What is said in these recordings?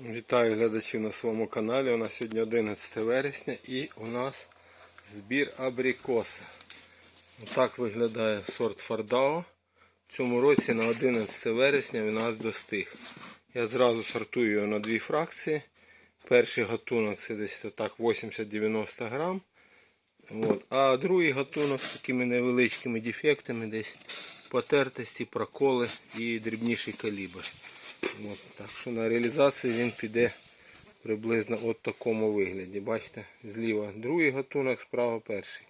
Вітаю глядачів на своєму каналі. У нас сьогодні 11 вересня і у нас збір абрикоси. Отак виглядає сорт Фардао. В цьому році на 11 вересня він нас достиг. Я зразу сортую його на дві фракції. Перший гатунок це десь так 80-90 грам. От. А другий гатунок з такими невеличкими дефектами, десь потертості, проколи і дрібніший калібр. От, так що на реалізацію він піде приблизно от такому вигляді. Бачите, зліва другий гатунок, справа перший.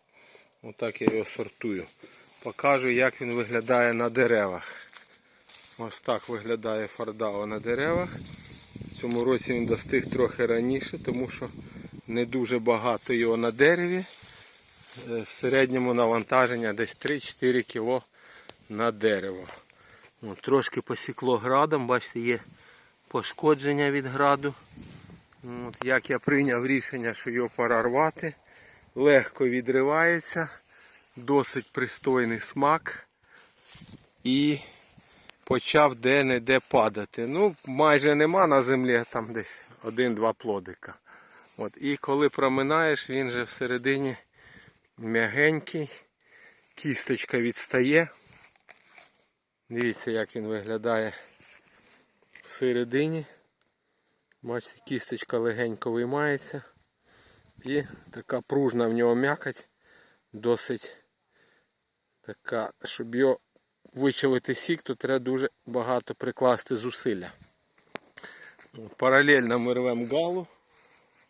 Отак я його сортую. Покажу, як він виглядає на деревах. Ось так виглядає фардао на деревах. В цьому році він достиг трохи раніше, тому що не дуже багато його на дереві. Е, В середньому навантаження десь 3-4 кг на дерево. От, трошки посікло градом, бачите, є пошкодження від граду. От, як я прийняв рішення, що його пора рвати, легко відривається, досить пристойний смак і почав де-не-де падати. Ну, майже нема на землі, там десь один-два плодика. От, і коли проминаєш, він же всередині м'ягенький, кісточка відстає. Дивіться, як він виглядає всередині. Бачите, кісточка легенько виймається. І така пружна в нього м'якоть, досить така, щоб його вичавити сік, то треба дуже багато прикласти зусилля. Паралельно ми рвемо галу.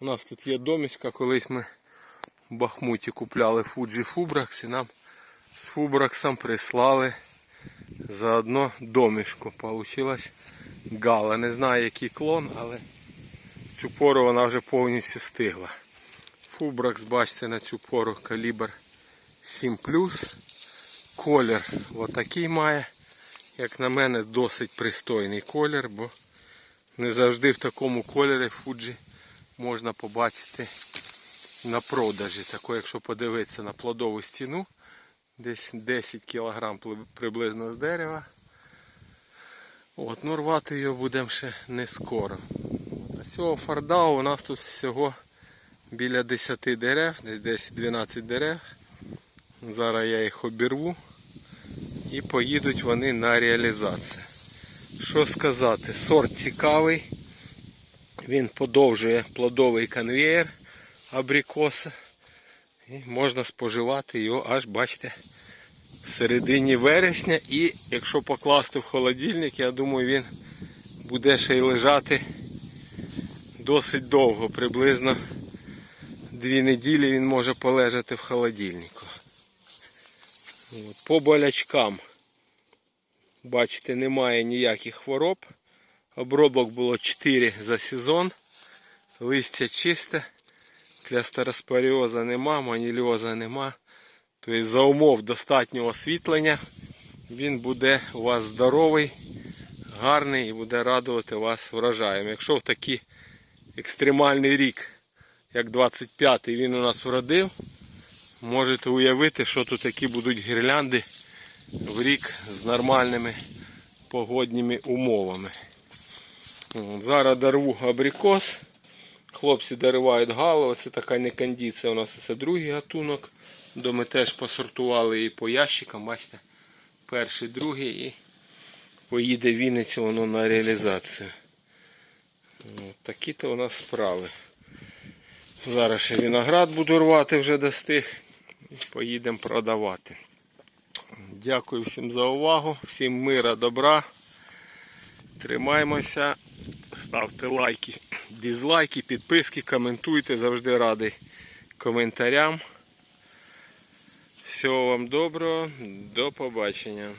У нас тут є домішка, колись ми в Бахмуті купляли Fuji Фубракс і нам з Фубраксом прислали заодно домішку. Получилась гала. Не знаю який клон, але в цю пору вона вже повністю стигла. Фубракс, бачите, на цю пору калібр 7 Колір отакий має. Як на мене, досить пристойний колір, бо не завжди в такому кольорі Fuji можна побачити на продажі. Тако, якщо подивитися на плодову стіну, десь 10 кг приблизно з дерева. От, ну рвати його будемо ще не скоро. А цього фардау у нас тут всього біля 10 дерев, десь 10-12 дерев. Зараз я їх обірву і поїдуть вони на реалізацію. Що сказати, сорт цікавий. Він подовжує плодовий конвеєр абрикоса. І можна споживати його аж, бачите, в середині вересня. І якщо покласти в холодильник, я думаю, він буде ще й лежати досить довго, приблизно дві неділі він може полежати в холодильнику. По болячкам, бачите, немає ніяких хвороб. Обробок було 4 за сезон. Листя чисте. Клястероспоріоза нема, маніліоза нема. Тобто за умов достатнього освітлення він буде у вас здоровий, гарний і буде радувати вас врожаєм. Якщо в такий екстремальний рік, як 25-й, він у нас вродив, можете уявити, що тут такі будуть гірлянди в рік з нормальними погодніми умовами. Зараз дарву абрикос. Хлопці доривають галу, це така некондиція. У нас це другий гатунок. До ми теж посортували і по ящикам, бачите, перший, другий і поїде в Вінницю воно на реалізацію. От, Такі-то у нас справи. Зараз ще виноград буду рвати вже достиг і поїдемо продавати. Дякую всім за увагу, всім мира, добра. Тримаймося, ставте лайки, дізлайки, підписки, коментуйте, завжди радий коментарям. Всього вам доброго, до побачення.